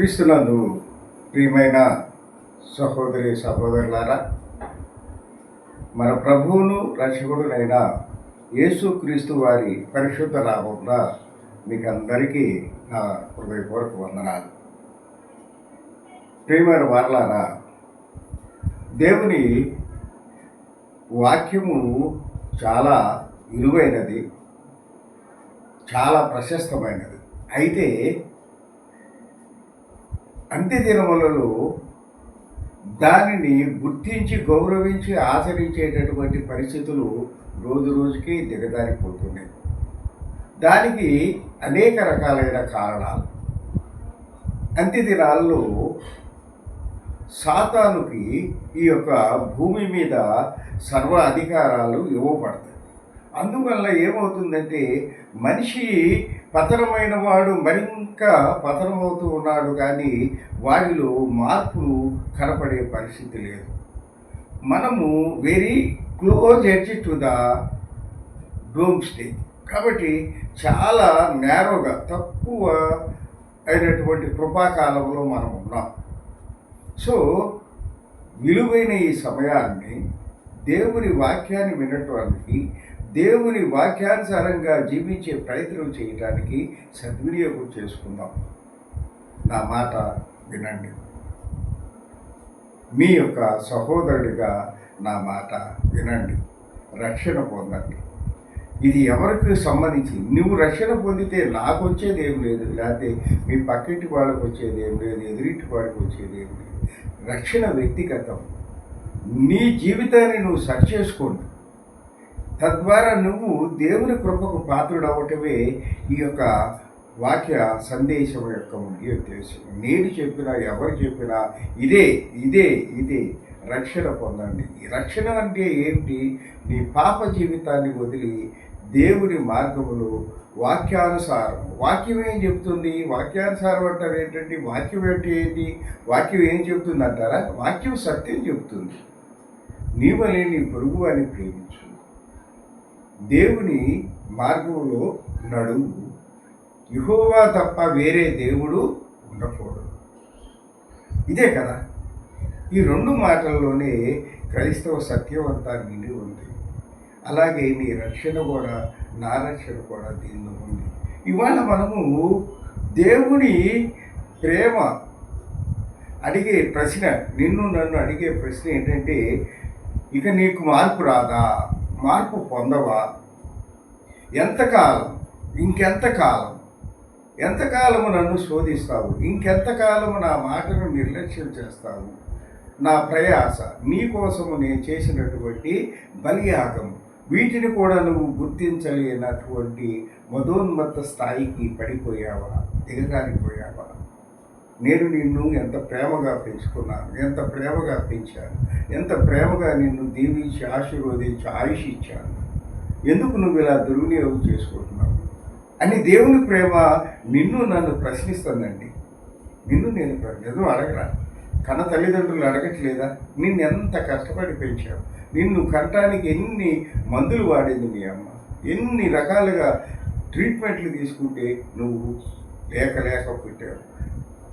క్రీస్తునందు ప్రియమైన సహోదరి సహోదరులారా మన ప్రభువును రక్షకుడునైన యేసుక్రీస్తు వారి పరిశుద్ధ నామమున మీకు అందరికీ నా హృదయపూర్వక వందనాలు. ప్రియమైన వారలారా దేవుని వాక్యము చాలా విలువైనది చాలా ప్రశస్తమైనది. అయితే అంత్య దినములలో దానిని గుర్తించి గౌరవించి ఆచరించేటటువంటి పరిస్థితులు రోజు రోజుకి దిగజారిపోతున్నాయి. దానికి అనేక రకాలైన కారణాలు. అంత్య దినాల్లో సాతానుకి ఈ యొక్క భూమి మీద సర్వ అధికారాలు ఇవ్వబడతాయి. అందువల్ల ఏమవుతుందంటే మనిషి పతనమైన వాడు మరింక పతనమవుతూ ఉన్నాడు కానీ వారిలో మార్పులు కనపడే పరిస్థితి లేదు. మనము very close edge to the dome stage కాబట్టి చాలా నేరోగా తక్కువ అయినటువంటి కృపాకాలంలో మనం ఉన్నాం. సో విలువైన ఈ సమయాన్ని దేవుని వాక్యాన్ని వినటానికి దేవుని వాక్యానుసారంగా జీవించే ప్రయత్నం చేయడానికి సద్వినియోగం చేసుకుందాం. నా మాట వినండి. మీ యొక్క సహోదరుడిగా నా మాట వినండి. రక్షణ పొందండి. ఇది ఎవరికి సంబంధించి? నువ్వు రక్షణ పొందితే నాకు వచ్చేది ఏం లేదు. లేకపోతే మీ పక్కింటి వాళ్ళకి వచ్చేది ఏం లేదు. ఎదురింటి వాడికి వచ్చేది ఏం లేదు. రక్షణ వ్యక్తిగతం. నీ జీవితాన్ని నువ్వు సరి చేసుకోండి. తద్వారా నువ్వు దేవుని కృపకు పాత్రుడవటమే ఈ యొక్క వాక్య సందేశం యొక్క ముఖ్య ఉద్దేశం. నేను చెప్పినా ఎవరు చెప్పినా ఇదే ఇదే ఇదే రక్షణ పొందండి. ఈ రక్షణ అంటే ఏంటి? నీ పాప జీవితాన్ని వదిలి దేవుని మార్గములో వాక్యానుసారం. వాక్యం ఏం చెప్తుంది? వాక్యానుసారం అంటారు ఏంటంటే వాక్యం అంటే ఏంటి? వాక్యం ఏం చెప్తుంది అంటారా? వాక్యం సత్యం చెప్తుంది. నీవలే నీ పొరుగు అని ప్రేమించు దేవుని మార్గంలో నడువు యహోవా తప్ప వేరే దేవుడు ఉండకూడదు. ఇదే కదా ఈ రెండు మాటల్లోనే క్రైస్తవ సత్యం అంతా నిండి ఉంది. అలాగే నీ రక్షణ కూడా నా రక్షణ కూడా దీనిలో ఉంది. ఇవాళ మనము దేవుని ప్రేమ అడిగే ప్రశ్న నిన్ను నన్ను అడిగే ప్రశ్న ఏంటంటే ఇక నీకు మార్పు రాదా? మార్పు పొందవా? ఎంతకాలం? ఇంకెంతకాలం? ఎంతకాలము నన్ను శోధిస్తావు? ఇంకెంతకాలము నా మాటను నిర్లక్ష్యం చేస్తావు? నా ప్రయాస నీకోసము నేను చేసినటువంటి బలియాగము వీటిని కూడా నువ్వు గుర్తించలేనటువంటి మధోన్మత్త స్థాయికి పడిపోయావా? దిగజారిపోయావా? నేను నిన్ను ఎంత ప్రేమగా పెంచుకున్నాను? ఎంత ప్రేమగా పెంచాను? ఎంత ప్రేమగా నిన్ను దీవించి ఆశీర్వదించి ఆయుష్ ఇచ్చాను? ఎందుకు నువ్వు ఇలా దుర్వినియోగం చేసుకుంటున్నావు? అని దేవుని ప్రేమ నిన్ను నన్ను ప్రశ్నిస్తుందండి. నిన్ను నేను ప్ర- నిజం అడగరా? కన్న తల్లిదండ్రులు అడగట్లేదా? నిన్ను ఎంత కష్టపడి పెంచావు? నిన్ను కంటానికి ఎన్ని మందులు వాడింది మీ అమ్మ? ఎన్ని రకాలుగా ట్రీట్మెంట్లు తీసుకుంటే నువ్వు లేక లేక పుట్టావు?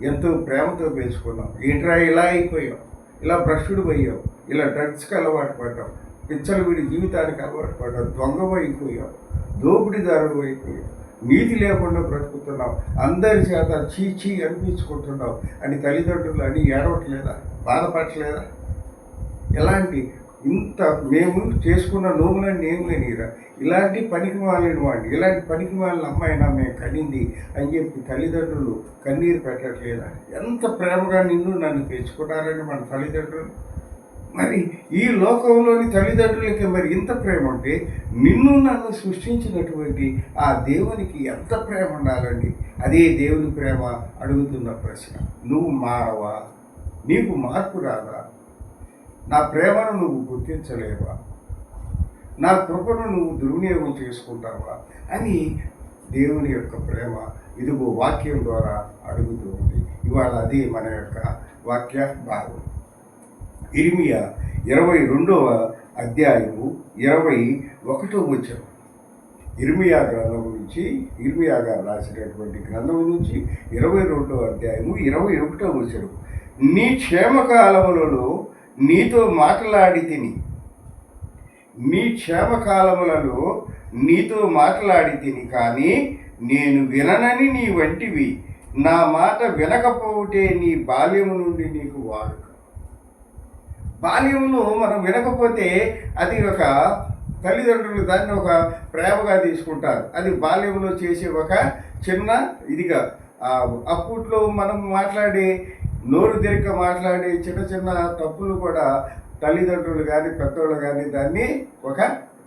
ఎంతో ప్రేమతో పెంచుకున్నావు. ఏంట్రా ఇలా అయిపోయావు? ఇలా భ్రష్టుడు పోయావు ఇలా డ్రగ్స్కి అలవాటు పడ్డావు? పిచ్చలు వీడి జీవితానికి అలవాటు పడ్డావు? దొంగ అయిపోయావు దోపిడీదారుడు అయిపోయావు? నీతి లేకుండా బ్రతుకుతున్నావు. అందరి చేత చీచీ అనిపించుకుంటున్నావు. అని తల్లిదండ్రులు అని ఏడవట్లేదా? బాధపడట్లేదా? ఎలాంటి ఇంత మేము చేసుకున్న నోములన్నీ ఏం లేనిరా? ఇలాంటి పనికి మాలిన వాడిని ఇలాంటి పనికి మాలిన అమ్మాయినా మేము కనింది అని చెప్పి తల్లిదండ్రులు కన్నీరు పెట్టట్లేదా? ఎంత ప్రేమగా నిన్ను నన్ను పెంచుకుంటారని మన తల్లిదండ్రులు? మరి ఈ లోకంలోని తల్లిదండ్రులకి మరి ఇంత ప్రేమ ఉంటే నిన్ను నన్ను సృష్టించినటువంటి ఆ దేవునికి ఎంత ప్రేమ ఉండాలండి? అదే దేవుని ప్రేమ అడుగుతున్న ప్రశ్న. నువ్వు మారవా? నీకు మార్పు రాదా? నా ప్రేమను నువ్వు గుర్తించలేవా? నా కృపను నువ్వు దుర్వినియోగం చేసుకుంటావా? అని దేవుని యొక్క ప్రేమ ఇదిగో వాక్యం ద్వారా అడుగుతూ ఉంది. ఇవాళ అది మన యొక్క వాక్య భాగం. ఇరిమియా ఇరవై రెండవ అధ్యాయము ఇరవై ఒకటో వచ్చాం ఇర్మియా గ్రంథం నుంచి ఇర్మియా గారు రాసినటువంటి గ్రంథం నుంచి ఇరవై రెండవ అధ్యాయము ఇరవై ఒకటో వచ్చాడు నీ క్షేమకాలములలో నీతో మాట్లాడి తిని. నీ క్షేమకాలములలో నీతో మాట్లాడి తిని కానీ నేను విననని నీ వంటివి. నా మాట వినకపోతే నీ బాల్యము నుండి నీకు వాడుక. బాల్యమును మనం వినకపోతే అది ఒక తల్లిదండ్రులు దాన్ని ఒక ప్రేమగా తీసుకుంటారు. అది బాల్యంలో చేసే ఒక చిన్న ఇదిగా. అప్పట్లో మనం మాట్లాడే నోరు తిరగ మాట్లాడే చిన్న చిన్న తప్పులు కూడా తల్లిదండ్రులు కానీ పెద్దోళ్ళు కానీ దాన్ని ఒక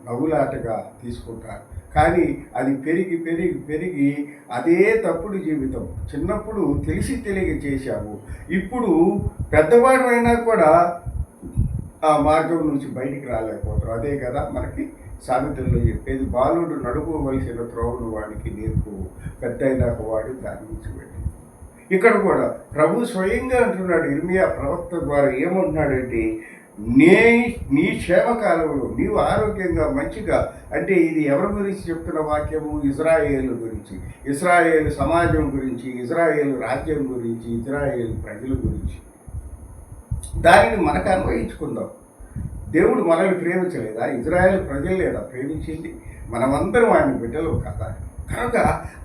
నవ్వులాటగా తీసుకుంటారు. కానీ అది పెరిగి పెరిగి పెరిగి అదే తప్పుడు జీవితం. చిన్నప్పుడు తెలిసి తెలియ చేశాము. ఇప్పుడు పెద్దవాడు అయినా కూడా ఆ మార్గం నుంచి బయటికి రాలేకపోతారు. అదే కదా మనకి సామెతల్లో చెప్పేది బాలుడు నడుపువలసిన త్రోవను వాడికి నేర్పు పెద్ద అయినాక వాడు దాని నుంచి వెళ్ళి. ఇక్కడ కూడా ప్రభు స్వయంగా అంటున్నాడు ఇర్మియా ప్రవక్త ద్వారా ఏమంటున్నాడంటే నే నీ క్షేమకాలంలో నీవు ఆరోగ్యంగా మంచిగా అంటే ఇది ఎవరి గురించి చెప్తున్న వాక్యము? ఇజ్రాయేల్ గురించి. ఇజ్రాయేల్ సమాజం గురించి ఇజ్రాయేల్ రాజ్యం గురించి ఇజ్రాయేల్ ప్రజల గురించి. దానిని మనకు అన్వయించుకుందాం దేవుడు మనల్ని ప్రేమించలేదా? ఇజ్రాయెల్ ప్రజలు లేదా ప్రేమించింది? మనమందరం ఆయన బిడ్డలు కదా కనుక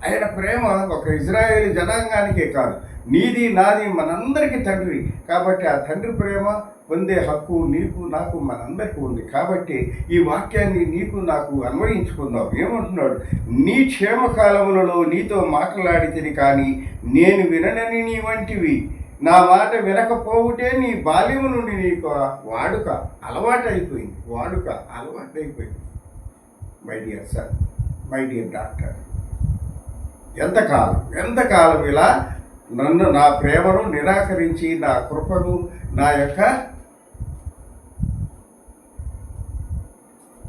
ఆయన ప్రేమ ఒక ఇజ్రాయేల్ జనాంగానికే కాదు. నీది నాది మనందరికీ తండ్రి. కాబట్టి ఆ తండ్రి ప్రేమ పొందే హక్కు నీకు నాకు మనందరికీ ఉంది. కాబట్టి ఈ వాక్యాన్ని నీకు నాకు అన్వయించుకుందాం. ఏమంటున్నాడు? నీ క్షేమకాలములలో నీతో మాట్లాడితేని కానీ నేను విననని నీ వంటివి. నా మాట వినకపోవుటే నీ బాల్యము నుండి నీకు వాడుక అలవాటు అయిపోయింది వాడుక అలవాటు అయిపోయింది my dear sir my dear doctor ఎంతకాలం ఎంతకాలం ఇలా నన్ను నా ప్రేమను నిరాకరించి నా కృపను నా యొక్క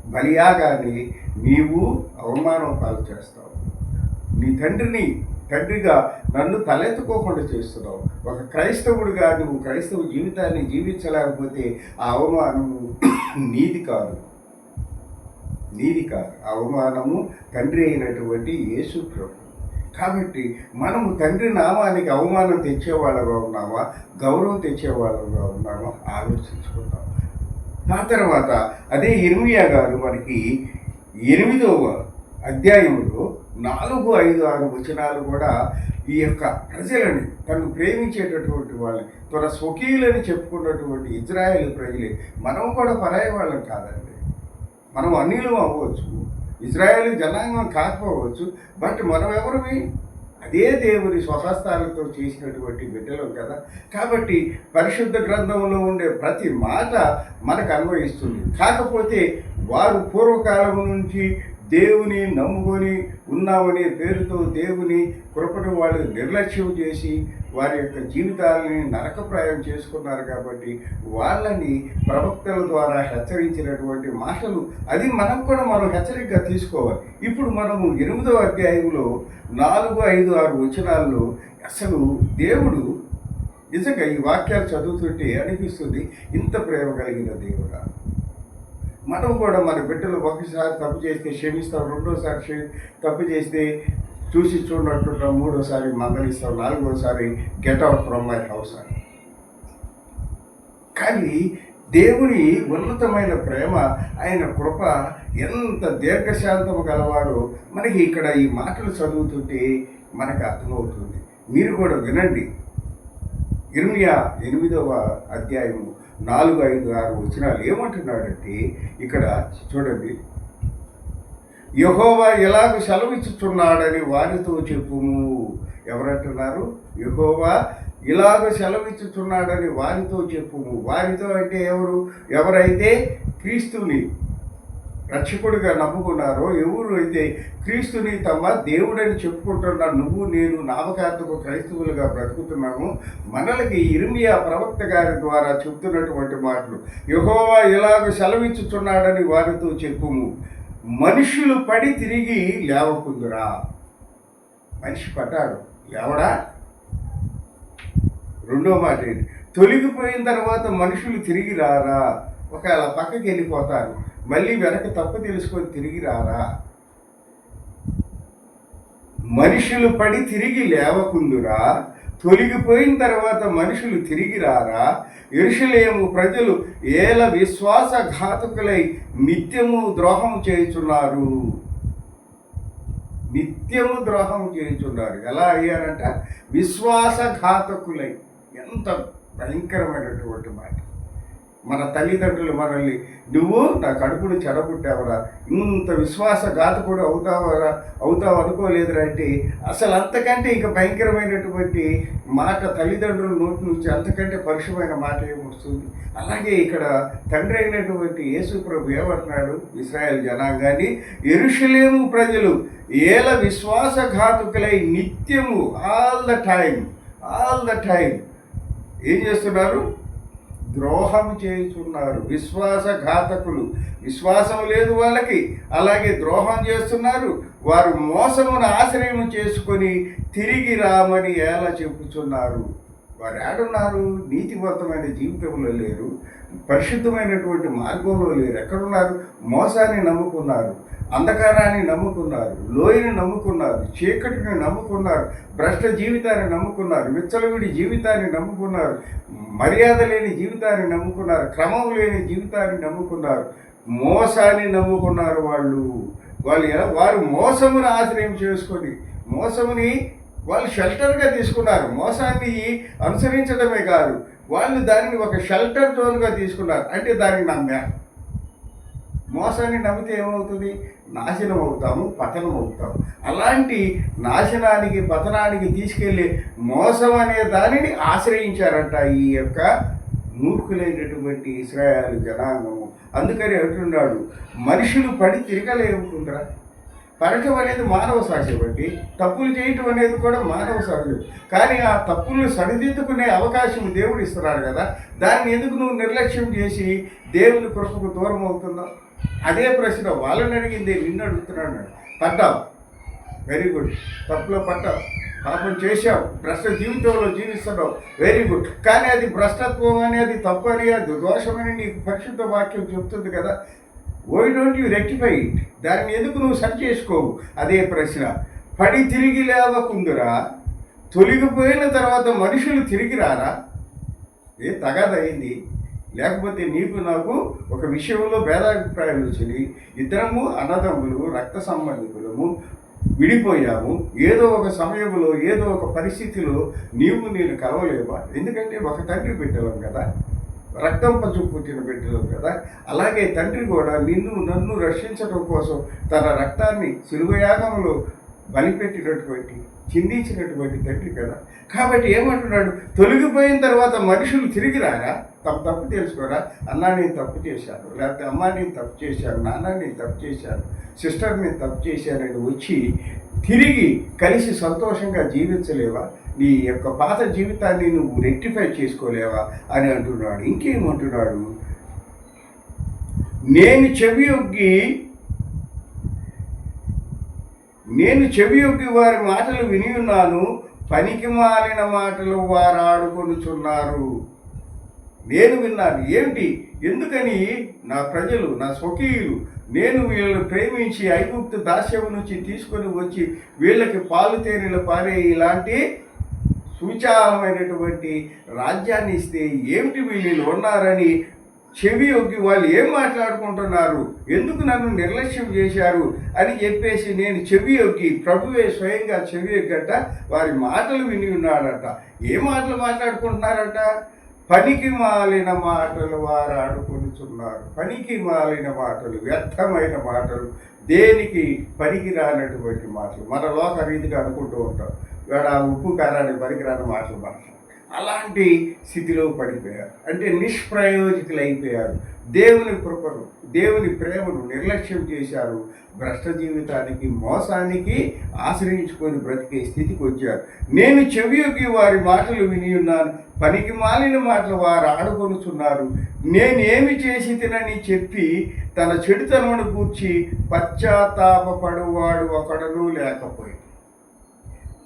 బలియాగాన్ని నీవు అవమానం పాలు చేస్తావు. నీ తండ్రిని తండ్రిగా నన్ను తలెత్తుకోకుండా చేస్తున్నావు. ఒక క్రైస్తవుడిగా నువ్వు క్రైస్తవ జీవితాన్ని జీవించలేకపోతే ఆ అవమానము నీది కాదు. నీది కాదు. అవమానము తండ్రి అయినటువంటి యేసు ప్రభు. కాబట్టి మనము తండ్రి నామానికి అవమానం తెచ్చేవాళ్ళగా ఉన్నామా? గౌరవం తెచ్చేవాళ్ళగా ఉన్నామా? ఆలోచించుకుందాం. ఆ తర్వాత అదే ఇర్మియా గారు మనకి ఎనిమిదవ అధ్యాయంలో నాలుగు ఐదు ఆరు వచనాలు కూడా ఈ యొక్క ప్రజలని తను ప్రేమించేటటువంటి వాళ్ళని తన స్వకీయులని చెప్పుకున్నటువంటి ఇజ్రాయేల్ ప్రజలే. మనం కూడా పరాయి వాళ్ళం కాదండి. మనం అన్నిలు అవ్వచ్చు ఇజ్రాయేల్ జనాంగం కాకపోవచ్చు బట్ మనం ఎవరివి అదే దేవుని స్వహస్తాలతో చేసినటువంటి బిడ్డలం కదా. కాబట్టి పరిశుద్ధ గ్రంథంలో ఉండే ప్రతి మాట మనకు అన్వయిస్తుంది. కాకపోతే వారు పూర్వకాలం నుంచి దేవుని నమ్ముకొని ఉన్నామనే పేరుతో దేవుని కృపను వాళ్ళు నిర్లక్ష్యం చేసి వారి యొక్క జీవితాలని నరకప్రాయం చేసుకున్నారు కాబట్టి వాళ్ళని ప్రవక్తల ద్వారా హెచ్చరించినటువంటి మాటలు అది మనం కూడా మనం హెచ్చరికగా తీసుకోవాలి. ఇప్పుడు మనము ఎనిమిదో అధ్యాయంలో నాలుగు ఐదు ఆరు వచనాల్లో అసలు దేవుడు నిజంగా ఈ వాక్యాలు చదువుతుంటే అనిపిస్తుంది ఇంత ప్రేమ కలిగిన దేవుడా? మనం కూడా మన బిడ్డలు ఒకసారి తప్పు చేస్తే క్షమిస్తాం రెండోసారి క్షమి తప్పు చేస్తే చూసి చూడనట్టున్నాం మూడోసారి మందలిస్తాం నాలుగోసారి get out from my house అని. కానీ దేవుని ఉన్నతమైన ప్రేమ ఆయన కృప ఎంత దీర్ఘశాంతము గలవాడో మనకి ఇక్కడ ఈ మాటలు చదువుతుంటే మనకు అర్థమవుతుంది. మీరు కూడా వినండి. ఇర్మియా ఎనిమిదవ అధ్యాయము నాలుగు ఐదు ఆరు వచనాలు ఏమంటున్నాడంటే ఇక్కడ చూడండి. యహోవా ఎలాగ సెలవిచ్చుచున్నాడని వారితో చెప్పుము. ఎవరంటున్నారు? యహోవా ఇలాగ సెలవిచ్చుచున్నాడని వారితో చెప్పుము. వారితో అంటే ఎవరు? ఎవరైతే క్రీస్తుని రక్షకుడిగా నమ్ముకున్నారో ఎవరు అయితే క్రీస్తుని తమ దేవుడని చెప్పుకుంటున్న నువ్వు నేను నామకార్థకు క్రైస్తవులుగా బ్రతుకుతున్నాము మనలకి ఇర్మియా ప్రవక్త గారి ద్వారా చెప్తున్నటువంటి మాటలు. యహోవా ఇలాగ సెలవిచ్చుచున్నాడని వారితో చెప్పుము. మనుషులు పడి తిరిగి లేవకుందురా. మనిషి పడ్డాడు. లేవడా? రెండో మాట ఏంటి తొలగిపోయిన తర్వాత మనుషులు తిరిగి రారా? ఒకవేళ పక్కకి వెళ్ళిపోతారు మళ్ళీ వెనక తప్పు తెలుసుకొని తిరిగి రారా? మనుషులు పడి తిరిగి లేవకుందురా తొలగిపోయిన తర్వాత మనుషులు తిరిగి రారా? ఎరుషులేము ప్రజలు ఏల విశ్వాసఘాతకులై నిత్యము ద్రోహం చేయుచున్నారు. నిత్యము ద్రోహం చేయుచున్నారు. ఎలా అయ్యారంట? విశ్వాసఘాతకులై. ఎంత భయంకరమైనటువంటి మాట. మన తల్లిదండ్రులు మనల్ని నువ్వు నా కడుపును చెడగొట్టావరా ఇంత విశ్వాసఘాతకుడు అవుతావరా అవుతావు అనుకోలేదురా అంటే అసలు అంతకంటే ఇంకా భయంకరమైనటువంటి మాట తల్లిదండ్రుల నోటి నుంచి అంతకంటే పరుషమైన మాట ఏమొస్తుంది అలాగే ఇక్కడ తండ్రి అయినటువంటి యేసు ప్రభు ఏమంటున్నాడు? ఇస్రాయల్ జనాంగాన్ని ఎరుషలేము ప్రజలు ఏల విశ్వాసఘాతుకులై నిత్యము all the time all the time ఏం చేస్తున్నారు? ద్రోహం చేస్తున్నారు. విశ్వాసఘాతకులు. విశ్వాసం లేదు వాళ్ళకి. అలాగే ద్రోహం చేస్తున్నారు. వారు మోసమును ఆశ్రయం చేసుకొని తిరిగి రామని ఎలా చెప్పుచున్నారు వారు ఏడున్నారు? నీతివంతమైన జీవితంలో లేరు. పరిశుద్ధమైనటువంటి మార్గంలో లేరు. ఎక్కడున్నారు? మోసాన్ని నమ్ముకున్నారు. అంధకారాన్ని నమ్ముకున్నారు లోయని నమ్ముకున్నారు చీకటిని నమ్ముకున్నారు భ్రష్ట జీవితాన్ని నమ్ముకున్నారు విచ్చలవిడి జీవితాన్ని నమ్ముకున్నారు మర్యాద లేని జీవితాన్ని నమ్ముకున్నారు క్రమం లేని జీవితాన్ని నమ్ముకున్నారు మోసాన్ని నమ్ముకున్నారు వాళ్ళు. వాళ్ళు ఎలా వారు మోసమును ఆశ్రయం చేసుకొని మోసముని వాళ్ళు షెల్టర్గా తీసుకున్నారు. మోసాన్ని అనుసరించడమే కాదు వాళ్ళు దానిని ఒక షెల్టర్ జోన్గా తీసుకున్నారు. అంటే దాన్ని నమ్మారు మోసాన్ని నమ్మితే ఏమవుతుంది? నాశనం అవుతాము పతనం అవుతాము. అలాంటి నాశనానికి పతనానికి తీసుకెళ్ళే మోసం అనే దానిని ఆశ్రయించారంట ఈ యొక్క మూర్ఖులైనటువంటి ఇస్రాయాలు జనాంగము. అందుకని అంటున్నాడు మనుషులు పడి తిరగలేకుందరా పడటం అనేది మానవ సహజం బట్టి తప్పులు చేయటం అనేది కూడా మానవ సహజం కానీ ఆ తప్పులను సరిదిద్దుకునే అవకాశం దేవుడు ఇస్తున్నాడు కదా. దాన్ని ఎందుకు నువ్వు నిర్లక్ష్యం చేసి దేవుని కృపకు దూరం అవుతున్నావు? అదే ప్రశ్న వాళ్ళని అడిగింది నిన్ను అడుగుతున్నాడు పడ్డావు వెరీ గుడ్ తప్పులో పడ్డావు పాపం చేశావు. భ్రష్ట జీవితంలో జీవిస్తున్నావు. వెరీ గుడ్ కానీ అది భ్రష్టత్వం అనేది తప్పు అని అది దోషమని నీకు పరిశుద్ధ వాక్యం చెప్తుంది కదా. Why don't you rectify it దాన్ని ఎందుకు నువ్వు సరి చేసుకోవు? అదే ప్రశ్న. పడి తిరిగి లేవకుందురా. తొలగిపోయిన తర్వాత మనుషులు తిరిగి రారా? ఏ తగదైంది లేకపోతే నీకు నాకు ఒక విషయంలో భేదాభిప్రాయాలు వచ్చింది ఇద్దరము అన్నదమ్ములు రక్త సంబంధికులము విడిపోయాము. ఏదో ఒక సమయంలో ఏదో ఒక పరిస్థితిలో నీవు నేను కలవలేవా? ఎందుకంటే ఒక తండ్రి పెట్టలేం కదా. రక్తం పంచు పుట్టిన బిడ్డలు కదా. అలాగే తండ్రి కూడా నిన్ను నన్ను రక్షించడం కోసం తన రక్తాన్ని శిలువయాగంలో బలిపెట్టినటువంటి చిందించినటువంటి తండ్రి కదా. కాబట్టి ఏమంటున్నాడు? తొలగిపోయిన తర్వాత మనుషులు తిరిగి రారా? తప్పు తప్పు తెలుసుకోరా? అన్నా నేను తప్పు చేశాను. లేకపోతే అమ్మ నేను తప్పు చేశాను. నాన్న నేను తప్పు చేశాను. సిస్టర్ నేను తప్పు చేశానని వచ్చి తిరిగి కలిసి సంతోషంగా జీవించలేవా? నీ యొక్క పాత జీవితాన్ని నువ్వు రెక్టిఫై చేసుకోలేవా? అని అంటున్నాడు. ఇంకేమంటున్నాడు? నేను చెవి యొగ్గి నేను చెవి యొక్క వారి మాటలు విని ఉన్నాను పనికి మాలిన మాటలు వారు ఆడుకొనుచున్నారు. నేను విన్నాను ఏమిటి? ఎందుకని? నా ప్రజలు నా స్వకీయులు నేను వీళ్ళని ప్రేమించి ఐగుప్తు దాస్యం నుంచి తీసుకొని వచ్చి వీళ్ళకి పాలు తేనెలు పారే ఇలాంటి సూచామైనటువంటి రాజ్యాన్ని ఇస్తే ఏమిటి వీళ్ళు ఉన్నారని చెవి ఒగ్గి వాళ్ళు ఏం మాట్లాడుకుంటున్నారు? ఎందుకు నన్ను నిర్లక్ష్యం చేశారు? అని చెప్పేసి నేను చెవి ఒగ్గి ప్రభువే స్వయంగా చెవి ఒగ్గట వారి మాటలు విని ఉన్నాడట. ఏ మాటలు మాట్లాడుకుంటున్నారట? పనికి మాలిన మాటలు వారు ఆడుకుంటున్నారు పనికి మాలిన మాటలు వ్యర్థమైన మాటలు దేనికి పనికి రానటువంటి మాటలు. మన లోక రీతిగా అనుకుంటూ ఉంటాం. వాడు ఉప్పు కారానికి పనికిరాని మాటలు మాట్లాడు అలాంటి స్థితిలో పడిపోయారు. అంటే నిష్ప్రయోజకులు అయిపోయారు దేవుని కృపను దేవుని ప్రేమను నిర్లక్ష్యం చేశారు. భ్రష్ట జీవితానికి మోసానికి ఆశ్రయించుకొని బ్రతికే స్థితికి వచ్చారు. నేను చెవియొగ్గి వారి మాటలు విని ఉన్నాను. పనికి మాలిన మాటలు వారు ఆడుకొనుచున్నారు. నేనేమి చేసి తినని చెప్పి తన చెడుతనమును కూర్చి పశ్చాత్తాపడువాడు ఒకడను లేకపోయింది.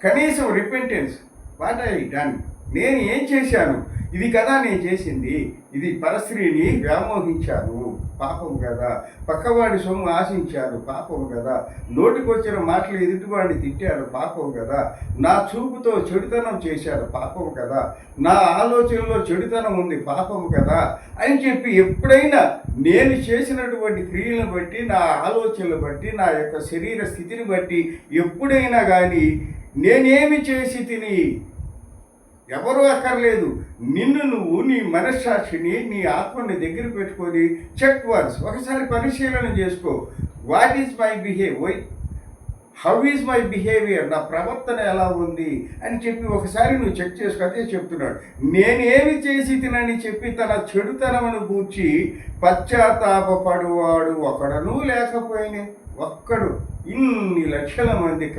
కనీసం రిపెంటెన్స్ వాట్ ఐ డన్ నేను ఏం చేశాను? ఇది కదా నేను చేసింది. ఇది పరస్త్రీని వ్యామోహించాను. పాపం కదా. పక్కవాడి సొమ్ము ఆశించాను. పాపం కదా. నోటికొచ్చిన మాటలు ఎదుటివాడిని తిట్టాను. పాపం కదా. నా చూపుతో చెడుతనం చేశాను. పాపం కదా. నా ఆలోచనలో చెడుతనం ఉంది. పాపం కదా అని చెప్పి ఎప్పుడైనా నేను చేసినటువంటి క్రియలను బట్టి నా ఆలోచనలు బట్టి నా యొక్క శరీర స్థితిని బట్టి ఎప్పుడైనా కానీ నేనేమి చేసి తిని ఎవరు అక్కర్లేదు. నిన్ను నువ్వు నీ మనస్సాక్షిని నీ ఆత్మని దగ్గర పెట్టుకొని చెక్ వన్స్ ఒకసారి పరిశీలన చేసుకో. What is my behave why how is my behaviour నా ప్రవర్తన ఎలా ఉంది? అని చెప్పి ఒకసారి నువ్వు చెక్ చేసుకో అదే చెప్తున్నాడు. నేనేమి చేసి తినని చెప్పి తన చెడుతనమును గూర్చి పశ్చాత్తాపడువాడు ఒకడను లేకపోయినే ఒక్కడు. ఇన్ని లక్షల మంది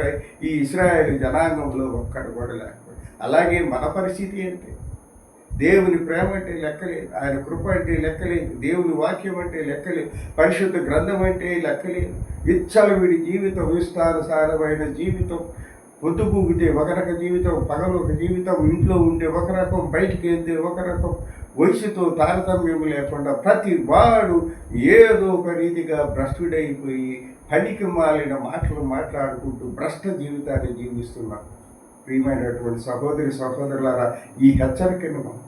ఈ ఇస్రాయేల్ జనాంగంలో ఒక్కడు కూడా లేకపోయి అలాగే మన పరిస్థితి ఏంటి? దేవుని ప్రేమ అంటే లెక్కలేదు ఆయన కృప అంటే లెక్కలేదు దేవుని వాక్యం అంటే లెక్కలేదు పరిశుద్ధ గ్రంథం అంటే లెక్కలేదు. విచ్చలవిడి జీవితం విస్తారసారమైన జీవితం పొద్దుగూగితే ఒక రక జీవితం పగలు ఒక జీవితం ఇంట్లో ఉంటే ఒక రకం బయటికి వెళ్తే ఒక రకం వయసుతో తారతమ్యం లేకుండా ప్రతి వాడు ఏదో ఒక రీతిగా భ్రష్టుడైపోయి పనికి మాలిన మాటలు మాట్లాడుకుంటూ భ్రష్ట జీవితాన్ని జీవిస్తున్నాం ప్రియమైనటువంటి సహోదరి సహోదరులారా ఈ హెచ్చరికను మనం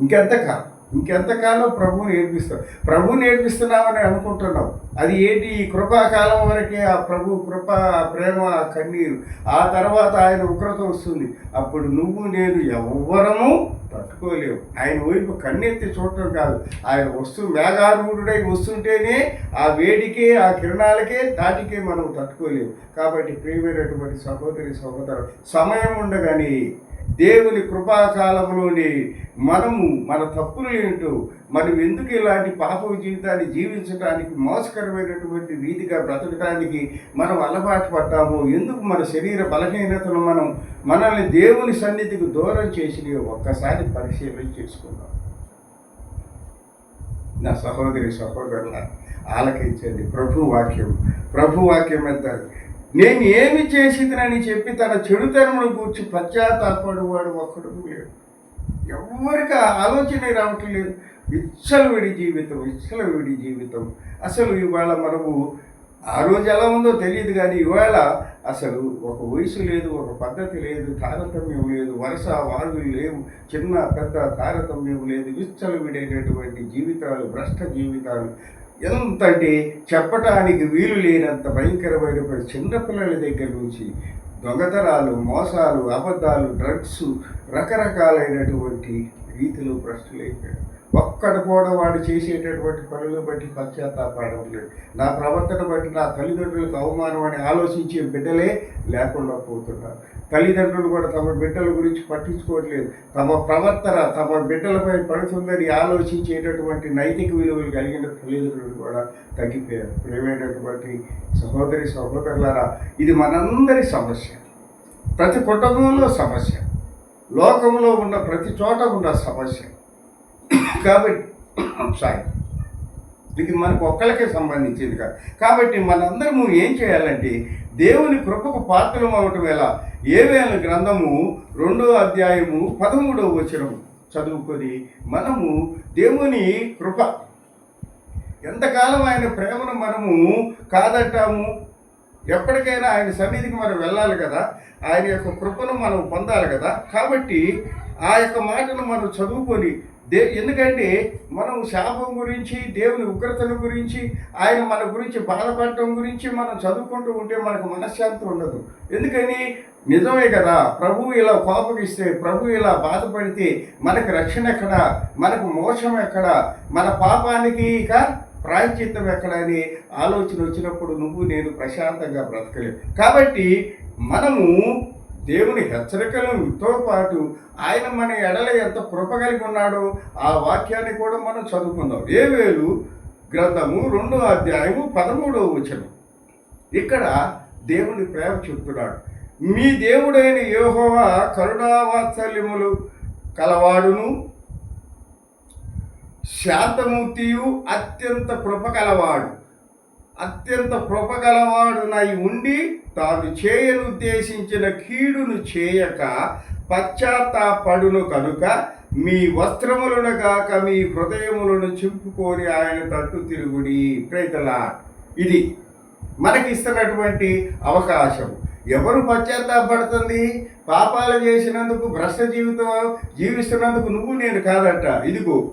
ఇంకెంతకాలం ఇంకెంతకాలం ప్రభువుని ఏడిపిస్తాం ప్రభువుని ఏడిపిస్తున్నామని అనుకుంటున్నాం అది ఏంటి? ఈ కృపాకాలం వరకే ఆ ప్రభు కృప ప్రేమ కన్నీరు. ఆ తర్వాత ఆయన ఉగ్రత వస్తుంది. అప్పుడు నువ్వు నేను ఎవ్వరము తట్టుకోలేవు ఆయన వైపు కన్నెత్తి చూడటం కాదు. ఆయన వస్తు మేఘారూఢుడై వస్తుంటేనే ఆ వేడికే ఆ కిరణాలకే దాటికే మనం తట్టుకోలేము కాబట్టి ప్రియమైనటువంటి సహోదరి సహోదరు సమయం ఉండగానే దేవుని కృపాకాలంలోని మనము మన తప్పులు ఏంటో మనం ఎందుకు ఇలాంటి పాప జీవితాన్ని జీవించడానికి మోసకరమైనటువంటి రీతిగా బ్రతకడానికి మనం అలవాటు పడ్డాము? ఎందుకు మన శరీర బలహీనతను మనం మనల్ని దేవుని సన్నిధికి దూరం చేసి ఒక్కసారి పరిశీలన చేసుకుందాం. నా సహోదరి సహోదరుల ఆలకించండి ప్రభు వాక్యం ప్రభు వాక్యం ఎంత నేను ఏమి చేసిదనని చెప్పి తన చెడుతనమును గూర్చి పశ్చాత్తాపడువాడు ఒక్కడు లేడు. ఎవరికి ఆలోచన రావట్లేదు విచ్చలవిడి జీవితం విచ్చలవిడి జీవితం. అసలు ఇవాళ మనము ఆ రోజు ఎలా ఉందో తెలియదు కానీ ఇవాళ అసలు ఒక వయసు లేదు ఒక పద్ధతి లేదు తారతమ్యం లేదు వరుస వారులు లేవు చిన్న పెద్ద తారతమ్యం లేదు విచ్చలు విడేటటువంటి జీవితాలు భ్రష్ట జీవితాలు. ఎంతంటే చెప్పటానికి వీలు లేనంత భయంకరమైన చిన్నపిల్లల దగ్గర నుంచి దొంగతనాలు మోసాలు అబద్ధాలు డ్రగ్స్ రకరకాలైనటువంటి రీతిలో భ్రష్టులైపోయాడు ఒక్కడు కూడా వాడు చేసేటటువంటి పనులు బట్టి పశ్చాత్తాపడడం లేదు నా ప్రవర్తన బట్టి నా తల్లిదండ్రులకు అవమానం అని ఆలోచించే బిడ్డలే లేకుండా పోతున్నారు. తల్లిదండ్రులు కూడా తమ బిడ్డల గురించి పట్టించుకోవట్లేదు. తమ ప్రవర్తన తమ బిడ్డలపై పడుతుందని ఆలోచించేటటువంటి నైతిక విలువలు కలిగిన తల్లిదండ్రులు కూడా తగ్గిపోయారు. ప్రేమైనటువంటి సహోదరి సహోదరులారా ఇది మనందరి సమస్య. ప్రతి కుటుంబంలో సమస్య. లోకంలో ఉన్న ప్రతి చోట ఉన్న సమస్య. కాబట్టి సాయి ఇది మనకు ఒక్కళ్ళకే సంబంధించింది కాదు. కాబట్టి మనందరము ఏం చేయాలంటే దేవుని కృపకు పాత్రలు అవటం ఎలా? ఏవేల గ్రంథము రెండో అధ్యాయము పదమూడవ వచనము చదువుకొని మనము దేవుని కృప. ఎంతకాలం ఆయన ప్రేమను మనము కాదంటాము? ఎప్పటికైనా ఆయన సన్నిధికి మనం వెళ్ళాలి కదా? ఆయన యొక్క కృపను మనం పొందాలి కదా? కాబట్టి ఆ యొక్క మాటను మనం చదువుకొని దే ఎందుకంటే మనం శాపం గురించి దేవుని ఉగ్రతల గురించి ఆయన మన గురించి బాధపడటం గురించి మనం చదువుకుంటూ ఉంటే మనకు మనశ్శాంతి ఉండదు. ఎందుకని? నిజమే కదా ప్రభువు ఇలా కోపగిస్తే ప్రభు ఇలా బాధపడితే మనకు రక్షణ ఎక్కడ? మనకు మోక్షం ఎక్కడ? మన పాపానికి ఇక ప్రాయచిత్తం ఎక్కడ అని ఆలోచన వచ్చినప్పుడు నువ్వు నేను ప్రశాంతంగా బ్రతకలేవు కాబట్టి మనము దేవుని హెచ్చరికలతో పాటు ఆయన మన ఎడల ఎంత కృప కలిగి ఉన్నాడో ఆ వాక్యాన్ని కూడా మనం చదువుకుందాం. ఏవేలు గ్రంథము రెండో అధ్యాయము పదమూడవ వచనం. ఇక్కడ దేవుని ప్రేమ చెప్తున్నాడు. మీ దేవుడైన యోహోవా కరుణావాత్సల్యములు కలవాడును. శాంతమూర్తియు అత్యంత కృప కలవాడు. అత్యంత కృపగలవాడునై ఉండి తాను చేయనుద్దేశించిన కీడును చేయక పశ్చాత్తాపడును కనుక మీ వస్త్రములను గాక మీ హృదయములను చింపుకొని ఆయన తట్టు తిరుగుడి. ప్రేతలా ఇది మనకి ఇస్తున్నటువంటి అవకాశం. ఎవరు పశ్చాత్తాపడుతుంది? పాపాలు చేసినందుకు భ్రష్ట జీవితం జీవిస్తున్నందుకు నువ్వు నేను కాదట. ఇదిగో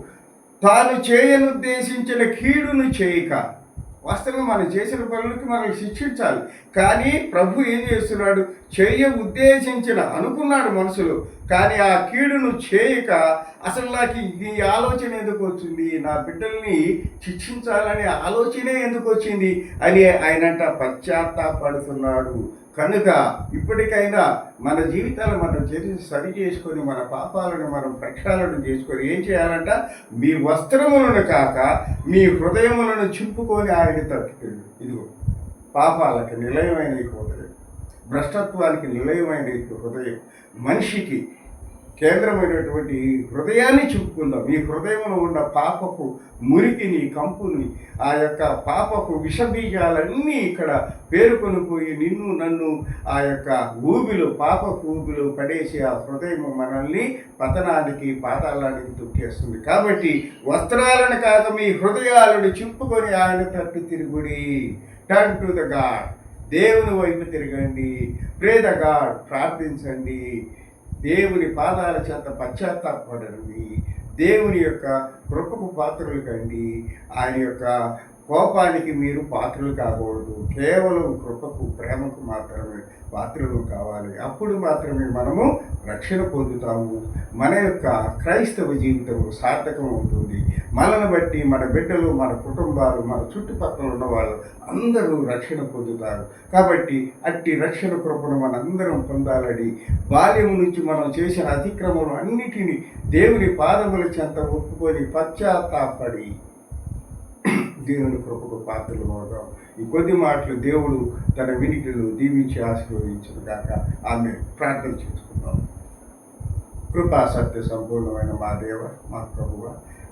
తాను చేయనుద్దేశించిన కీడును చేయక వాస్తవంగా మనం చేసిన పనులకి మనం శిక్షించాలి. కానీ ప్రభు ఏం చేస్తున్నాడు? చేయ ఉద్దేశించిన అనుకున్నాడు మనసులో. కానీ ఆ కీడును చేయక అసలు నాకు ఈ ఆలోచన ఎందుకు వచ్చింది? నా బిడ్డల్ని శిక్షించాలనే ఆలోచనే ఎందుకు వచ్చింది? అని ఆయనంట పశ్చాత్తాపడుతున్నాడు. కనుక ఇప్పటికైనా మన జీవితాలు మనం చేసి సరి చేసుకొని మన పాపాలను మనం ప్రక్షాళన చేసుకొని ఏం చేయాలంట? మీ వస్త్రములను కాక మీ హృదయములను చింపుకొని ఆయన తట్టుకెళ్ళు ఇదిగో పాపాలకు నిలయమైన హృదయం భ్రష్టత్వానికి నిలయమైన హృదయం మనిషికి కేంద్రమైనటువంటి హృదయాన్ని చూపుకుందాం. ఈ హృదయంలో ఉన్న పాపపు మురికిని కంపుని ఆ యొక్క పాపపు విషబీజాలన్నీ ఇక్కడ పేరుకొని పోయి నిన్ను నన్ను ఆ యొక్క ఊబిలో పాపపు ఊబిలో పడేసి ఆ హృదయం మనల్ని పతనానికి పాతాళానికి దుక్కేస్తుంది కాబట్టి వస్త్రాలను కాక మీ హృదయాలను చింపుకొని ఆయన తట్టు తిరుగుడి. టర్న్ టు ద గాడ్ దేవుని వైపు తిరగండి. ప్రే ద గాడ్ ప్రార్థించండి. దేవుని పాదాల చేత పశ్చాత్తాపడండి దేవుని యొక్క కృపకు పాత్రలు కండి. ఆయన యొక్క కోపానికి మీరు పాత్రలు కాకూడదు. కేవలం కృపకు ప్రేమకు మాత్రమే పాత్రలు కావాలి. అప్పుడు మాత్రమే మనము రక్షణ పొందుతాము. మన యొక్క క్రైస్తవ జీవితం సార్థకం అవుతుంది. మనల్ని బట్టి మన బిడ్డలు మన కుటుంబాలు మన చుట్టుపక్కల ఉన్న వాళ్ళు అందరూ రక్షణ పొందుతారు. కాబట్టి అట్టి రక్షణ కృపను మనందరం పొందాలని బాల్యం నుంచి మనం చేసిన అతిక్రమం అన్నిటినీ దేవుని పాదముల చెంత ఒప్పుకొని పశ్చాత్తాపడి దేవుని కృపకు పాత్రలు అవుతాం ఈ కొద్ది మాటలు దేవుడు తన వినికిలు దీవించి ఆశీర్వదించిన కాక ఆమె ప్రార్థన చేసుకుందాం. కృపా సత్య సంపూర్ణమైన మా దేవ మా ప్రభువ.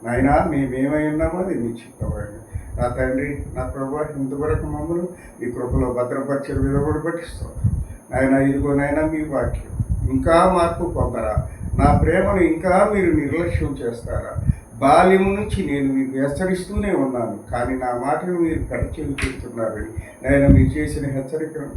నాయనా మేమేమై ఉన్నామో అది మీ చిత్తమైన నా తండ్రి నా ప్రభు ఇంతవరకు మమ్మల్ని ఈ కృపలో భద్రపరిచిన విధముడు పట్టిస్తాం నాయన ఇదిగో నాయన మీ వాక్యం. ఇంకా మార్పు పొందరా? నా ప్రేమను ఇంకా మీరు నిర్లక్ష్యం చేస్తారా? బాల్యం నుంచి నేను మీకు హెచ్చరిస్తూనే ఉన్నాను. కానీ నా మాటను మీరు కడచెవి చేస్తున్నారని నేను మీరు చేసిన హెచ్చరికను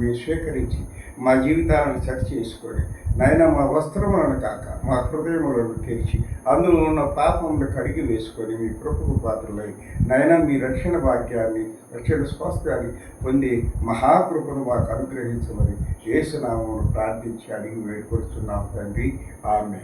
మీరు స్వీకరించి మా జీవితాలను సరి చేసుకొని నాయన మా వస్త్రములను కాక మా హృదయములను తెరిచి అందులో ఉన్న పాపమును కడిగి వేసుకొని మీ కృపకు పాత్రలై నాయన మీ రక్షణ భాగ్యాన్ని రక్షణ స్వాస్థ్యాన్ని పొంది మహాకృపను మాకు అనుగ్రహించమని చేసిన ప్రార్థించి అడిగి వేడుకొస్తున్నాం తండ్రి. ఆమె